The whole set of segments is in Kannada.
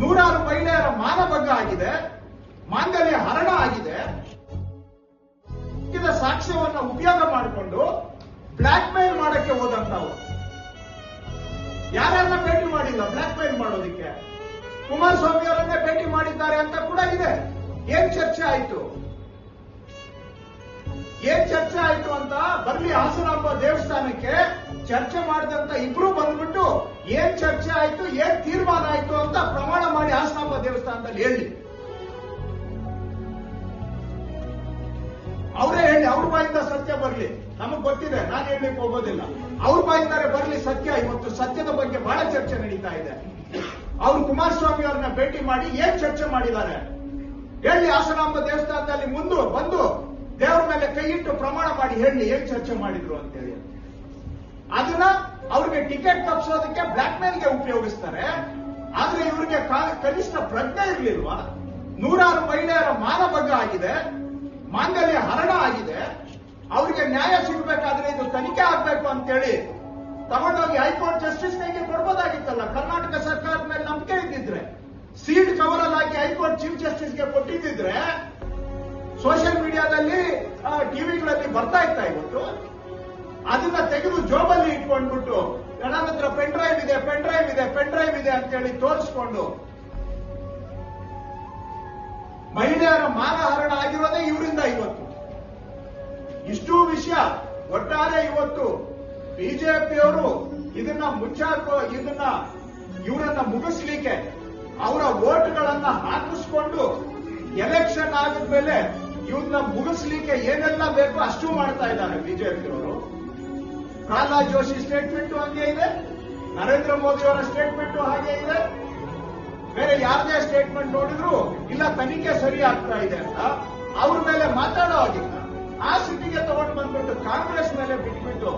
ನೂರಾರು ಮಹಿಳೆಯರ ಮಾನಭಂಗ ಆಗಿದೆ, ಮಾಂಗಲ್ಯ ಹರಣ ಆಗಿದೆ. ಸಾಕ್ಷ್ಯವನ್ನ ಉಪಯೋಗ ಮಾಡಿಕೊಂಡು ಬ್ಲಾಕ್ ಮೇಲ್ ಮಾಡಕ್ಕೆ ಹೋದಂತವ್ರು ಯಾರನ್ನ ಭೇಟಿ ಮಾಡಿಲ್ಲ ಬ್ಲಾಕ್ ಮೇಲ್ ಮಾಡೋದಕ್ಕೆ? ಕುಮಾರಸ್ವಾಮಿ ಅವರನ್ನೇ ಭೇಟಿ ಮಾಡಿದ್ದಾರೆ ಅಂತ ಕೂಡ ಇದೆ. ಏನ್ ಚರ್ಚೆ ಆಯ್ತು? ಏನ್ ಚರ್ಚೆ ಆಯ್ತು ಅಂತ ಬರ್ಲಿ ಹಾಸನಾಂಬ ದೇವಸ್ಥಾನಕ್ಕೆ ಚರ್ಚೆ ಮಾಡಿದಂತ ಇಬ್ರು ಬಂದ್ಬಿಟ್ಟು ಏನ್ ಚರ್ಚೆ ಆಯ್ತು, ಏನ್ ತೀರ್ಮಾನ ಆಯ್ತು ಅಂತ ಬಾಯಿಂದ ಸತ್ಯ ಬರಲಿ. ನಮಗ್ ಗೊತ್ತಿದೆ, ನಾನು ಹೇಳಲಿಕ್ಕೆ ಹೋಗೋದಿಲ್ಲ. ಅವ್ರ ಬಾಯಿಂದಾರೆ ಬರಲಿ ಸತ್ಯ. ಇವತ್ತು ಸತ್ಯದ ಬಗ್ಗೆ ಬಹಳ ಚರ್ಚೆ ನಡೀತಾ ಇದೆ. ಅವ್ರು ಕುಮಾರಸ್ವಾಮಿ ಅವ್ರನ್ನ ಭೇಟಿ ಮಾಡಿ ಏನ್ ಚರ್ಚೆ ಮಾಡಿದ್ದಾರೆ? ಹೇಳಿ, ಹಾಸನಾಂಬ ದೇವಸ್ಥಾನದಲ್ಲಿ ಮುಂದು ಬಂದು ದೇವರ ಮೇಲೆ ಕೈ ಇಟ್ಟು ಪ್ರಮಾಣ ಮಾಡಿ ಹೇಳಿ ಏನ್ ಚರ್ಚೆ ಮಾಡಿದ್ರು ಅಂತೇಳಿ. ಅದನ್ನ ಅವ್ರಿಗೆ ಟಿಕೆಟ್ ತಪ್ಪಿಸೋದಕ್ಕೆ ಬ್ಲಾಕ್ ಮೇಲ್ಗೆ ಉಪಯೋಗಿಸ್ತಾರೆ. ಆದ್ರೆ ಇವ್ರಿಗೆ ಕನಿಷ್ಠ ಪ್ರಜ್ಞೆ ಇರಲಿಲ್ವಾ? ನೂರಾರು ಮಹಿಳೆಯರ ಮಾನಭಂಗ ಆಗಿದೆ. ಮಾಂಗಲ್ಯ ಹರಣ ಆಗಿದೆ. ಅವರಿಗೆ ನ್ಯಾಯ ಸಿಗಬೇಕಾದ್ರೆ ಇದು ತನಿಖೆ ಆಗ್ಬೇಕು ಅಂತೇಳಿ ತಗೊಂಡೋಗಿ ಹೈಕೋರ್ಟ್ ಜಸ್ಟಿಸ್ ಕೈಗೆ ಕೊಡ್ಬೋದಾಗಿತ್ತಲ್ಲ? ಕರ್ನಾಟಕ ಸರ್ಕಾರದ ಮೇಲೆ ನಂಬಿಕೆ ಇದ್ದಿದ್ರೆ, ಸೀಟ್ ಕವರ್ ಅಲ್ಲಿ ಹಾಕಿ ಹೈಕೋರ್ಟ್ ಚೀಫ್ ಜಸ್ಟಿಸ್ಗೆ ಕೊಟ್ಟಿದ್ದಿದ್ರೆ, ಸೋಷಿಯಲ್ ಮೀಡಿಯಾದಲ್ಲಿ ಟಿವಿಗಳಲ್ಲಿ ಬರ್ತಾ ಇತ್ತ ಇವತ್ತು? ಅದನ್ನ ತೆಗೆದು ಜೋಬಲ್ಲಿ ಇಟ್ಕೊಂಡ್ಬಿಟ್ಟು ನನ್ನ ಪೆನ್ ಡ್ರೈವ್ ಇದೆ, ಪೆನ್ ಡ್ರೈವ್ ಇದೆ, ಪೆನ್ ಡ್ರೈವ್ ಇದೆ ಅಂತೇಳಿ ತೋರಿಸ್ಕೊಂಡು, ಮಹಿಳೆಯರ ಮಾನಹರಣ ಆಗಿರೋದೇ ಇವರಿಂದ ಇವತ್ತು. ಇಷ್ಟೂ ವಿಷಯ. ಒಟ್ಟಾರೆ ಇವತ್ತು ಬಿಜೆಪಿಯವರು ಇದನ್ನ ಮುಚ್ಚಾಕೋ, ಇದನ್ನ ಇವರನ್ನ ಮುಗಿಸ್ಲಿಕ್ಕೆ ಅವರ ಓಟ್ಗಳನ್ನ ಹಾಕಿಸ್ಕೊಂಡು ಎಲೆಕ್ಷನ್ ಆಗಿದ ಮೇಲೆ ಇವನ್ನ ಮುಗಿಸ್ಲಿಕ್ಕೆ ಏನೆಲ್ಲ ಬೇಕು ಅಷ್ಟು ಮಾಡ್ತಾ ಇದ್ದಾರೆ ಬಿಜೆಪಿಯವರು. ಪ್ರಹ್ಲಾದ್ ಜೋಶಿ ಸ್ಟೇಟ್ಮೆಂಟ್ ಹಾಗೆ ಇದೆ. ನರೇಂದ್ರ ಮೋದಿ ಅವರ ಸ್ಟೇಟ್ಮೆಂಟ್ ಹಾಗೆ ಇದೆ. ಬೇರೆ ಯಾರದೇ ಸ್ಟೇಟ್ಮೆಂಟ್ ನೋಡಿದ್ರು ಇಲ್ಲ ತನಿಖೆ ಸರಿ ಆಗ್ತಾ ಇದೆ ಅಂತ. ಅವ್ರ ಮೇಲೆ ಮಾತಾಡೋ ಆಗಿಲ್ಲ ಆ ಸಿಟಿಗೆ ತಗೊಂಡು ಬಂದ್ಬಿಟ್ಟು ಕಾಂಗ್ರೆಸ್ ಮೇಲೆ ಬಿಟ್ಬಿಟ್ಟು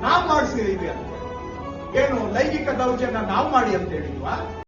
ನಾವು ಮಾಡಿಸಿದೀವಿ ಅಂತ. ಏನು ಲೈಂಗಿಕ ದೌರ್ಜನ್ಯ ನಾವು ಮಾಡಿ ಅಂತ ಹೇಳಿಲ್ವಾ?